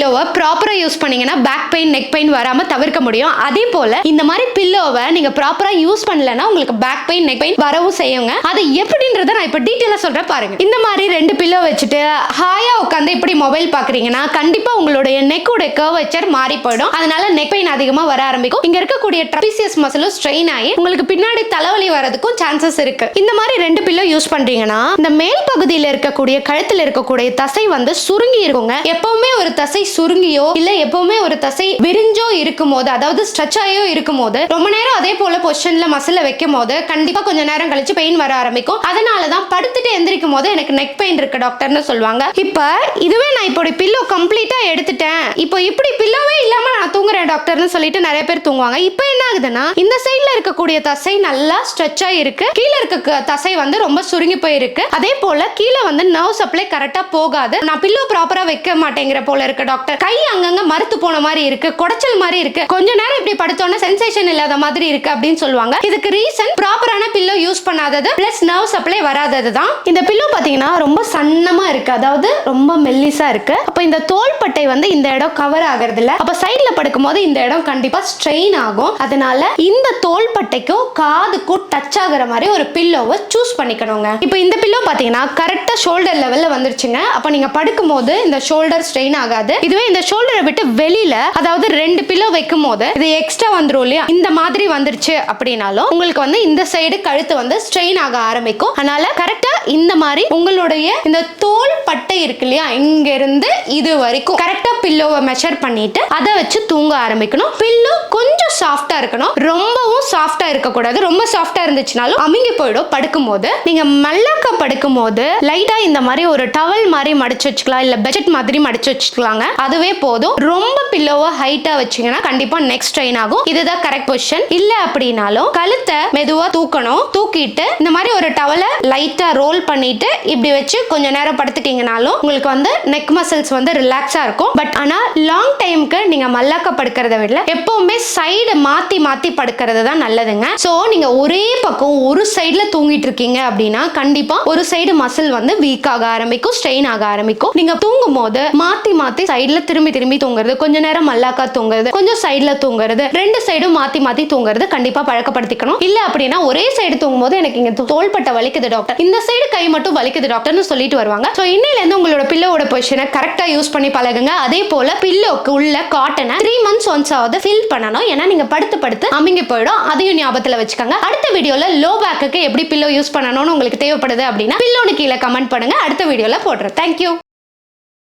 பில்லோவை ப்ராப்பரா யூஸ் பண்ணீங்கன்னா back pain neck pain வராம தவிர்க்க முடியும். அதே போல இந்த மாதிரி பில்லோவை நீங்க ப்ராப்பரா யூஸ் பண்ணலன்னா உங்களுக்கு பேக் பெயின் நெக் பெயின் வரவும் செய்யுங்க. அது எப்படின்றத நான் இப்போ டீட்டெயிலா சொல்றேன் பாருங்க. இந்த மாதிரி ரெண்டு பில்லோ வச்சுட்டு ஹாயா உட்காந்து இப்படி மொபைல் பாக்குறீங்கன்னா கண்டிப்பா உங்களுடைய நெக்கோட கர்வச்சர் மாறி போயிடும். அதனால நெக் பெயின் அதிகமா வர ஆரம்பிக்கும். இங்க இருக்கக்கூடிய ட்ரபிசியஸ் மசிலும் ஸ்ட்ரெயின் ஆகி உங்களுக்கு பின்னாடி தலைவலி வரதுக்கும் சான்சஸ் இருக்கு. இந்த மாதிரி ரெண்டு பில்லோ யூஸ் பண்றீங்கன்னா இந்த மேல் பகுதியில் இருக்கக்கூடிய கழுத்தில் இருக்கக்கூடிய தசை வந்து சுருங்கி இருக்குங்க. எப்பவுமே ஒரு தசை சுருங்கியோ இல்ல எப்பவுமே ஒரு தசை விரிஞ்சோ இருக்கும் போது அதாவது ஸ்ட்ரெச் ஆகியோ இருக்கும் போது ரொம்ப நேரம் அதே போல பொசிஷன்ல மசில வைக்கும் போது கண்டிப்பா கொஞ்ச நேரம் கழிச்சு பெயின் வர ஆரம்பிக்கும். அதனாலதான் படுத்துட்டு எந்திரிக்கும் போது எனக்கு நெக் பெயின் இருக்கு டாக்டர்னு சொல்லுவாங்க. இப்ப இதுவே நான் இப்படி பில்லோ கம்ப்ளீட்டா எடுத்துட்டேன். இப்போ இப்படி பில்லோ டாக்டர்னு சொல்லிட்டு நிறைய பேர் தூங்குவாங்க. இப்போ என்ன ஆகுதுன்னா இந்த சைடுல இருக்கக்கூடிய தசை நல்லா ஸ்ட்ரெச் இருக்கு கீழே இருக்க தசை வந்து ரொம்ப சுருங்கி போயிருக்கு. அதே போல கீழே வந்து நர்வ் சப்ளை கரெக்டா போகாது. நான் பில்லோ ப்ராப்பரா வைக்க மாட்டேங்கிற போல இருக்கு டாக்டர் கை அங்கங்க மறுத்து போன மாதிரி இருக்கு குடைச்சல் மாதிரி இருக்கு. கொஞ்ச நேரம் இப்படி படுத்தோன்னா சென்சேஷன் இல்லாத மாதிரி இருக்கு அப்படின்னு சொல்லுவாங்க. இதுக்கு ரீசன் ப்ராப்பரான பில்லோ யூஸ் பண்ணாதது பிளஸ் நர்வ் சப்ளை வராதது தான். இந்த பில்லோ பாத்தீங்கன்னா ரொம்ப சன்னமா இருக்கு அதாவது ரொம்ப மெல்லிசா இருக்கு. அப்ப இந்த தோள்பட்டை வந்து இந்த இடம் கவர் ஆகிறது இல்ல அப்ப சைடுல படுக்கும்போது இந்த இடம் கண்டிப்பா ஸ்ட்ரெயின் ஆகும். அதனால இந்த தோள்பட்டைக்கும் காதுக்கும் டச் ஆகுற மாதிரி ஒரு பில்லோவை சூஸ் பண்ணிக்கணுங்க. இப்போ இந்த பில்லோ பாத்தீங்கன்னா கரெக்டா ஷோல்டர் லெவல்ல வந்துருச்சுங்க. அப்ப நீங்க படுக்கும்போது இந்த ஷோல்டர் ஸ்ட்ரெயின் ஆகாது. இதுவே இந்த ஷோல்டரை விட்டு வெளியில அதாவது ரெண்டு பில்லோ வைக்கும் போது இது எக்ஸ்ட்ரா வந்துடும் இல்லையா? இந்த மாதிரி வந்துருச்சு அப்படின்னாலும் உங்களுக்கு வந்து இந்த சைடு கழுத்து வந்து ஸ்ட்ரெயின் ஆக ஆரம்பிக்கும். அதனால கரெக்டா இந்த மாதிரி உங்களுடைய இந்த தோல் பட்டை இருக்கு இல்லையா? இங்க இருந்து இது வரைக்கும் கரெக்டா பில்லோவை மெஷர் பண்ணிட்டு அதை வச்சு தூங்க ஆரம்பிக்கணும் பில்லு கொஞ்சம் சாஃப்டா இருக்கணும். ரொம்பவும் சாஃப்டா இருக்கக்கூடாது. ரொம்ப சாஃப்டா இருந்துச்சுனாலும் அமுங்கி போயிடும் படுக்கும்போது. நீங்க மல்லாக்கா படுக்கும்போது லைட்டா இந்த மாதிரி ஒரு டவல் மாதிரி மடிச்சு வச்சுக்கலாம். இல்ல பெட்ஷீட் மாதிரி மடிச்சு வச்சுக்கலாங்க. அதுவே போதும். ரொம்ப பில்லோவை ஹைட்டா வச்சீங்கன்னா கண்டிப்பா நெக்ஸ்ட் ட்ரெயின் ஆகும். இதுதான் கரெக்ட் பொசிஷன் இல்ல அப்படின்னாலும் கழுத்தை மெதுவா தூக்கணும். தூக்கிட்டு இந்த மாதிரி ஒரு டவலை லைட்டா ரோல் பண்ணிட்டு இப்படி வச்சு கொஞ்ச நேரம் படுத்துட்டீங்கனாலும் உங்களுக்கு வந்து நெக் மசில்ஸ் வந்து ரிலாக்ஸா இருக்கும். பட் ஆனா லாங் டைம்க்கு நீங்க மல்லாக்க படுக்கிறத விட எப்பவுமே சைடு மாத்தி மாத்தி படுக்கிறது தான் நல்லதுங்க. சோ நீங்க ஒரே பக்கம் ஒரு சைடுல தூங்கிட்டு இருக்கீங்க அப்படின்னா கண்டிப்பா ஒரு சைடு மசில் வந்து வீக் ஆக ஆரம்பிக்கும் ஸ்ட்ரெயின் ஆக ஆரம்பிக்கும். நீங்க தூங்கும் போது மாத்தி மாத்தி சைடுல திரும்பி திரும்பி தூங்குறது கொஞ்ச நேரம் மல்லாக்கா தூங்குறது கொஞ்சம் சைடுல தூங்குறது ரெண்டு சைடும் மாத்தி மாத்தி தூங்குறது கண்டிப்பா பழக்கப்படுத்திக்கணும். இல்ல அப்படின்னா ஒரே சைடு தூங்கும் போது எனக்கு இங்க தோள்பட்ட வலிக்குது டாக்டர் இந்த சைடு கை மட்டும் வலிக்குது டாக்டர்னு சொல்லிட்டு வருவாங்க. சோ இன்னையில இருந்து உங்களோட பில்லோட பொசிஷனை கரெக்டா யூஸ் பண்ணி பழகுங்க. அதே போல பில்லோக்கு உள்ள காட்டனை த்ரீ மந்த்ஸ் ஒன்ஸாவது ஃபில் பண்ணணும். ஏன்னா நீங்க படுத்து படுத்து அமிங்கி போயிடும். அதையும் ஞாபகத்துல வச்சுக்கோங்க. அடுத்த வீடியோல லோ பேக்குக்கு எப்படி பில்லோ யூஸ் பண்ணணும்னு உங்களுக்கு தேவைப்படுது அப்படின்னா பில்லோனு கீழே கமெண்ட் பண்ணுங்க. அடுத்த வீடியோல போடுறேன். தேங்க்யூ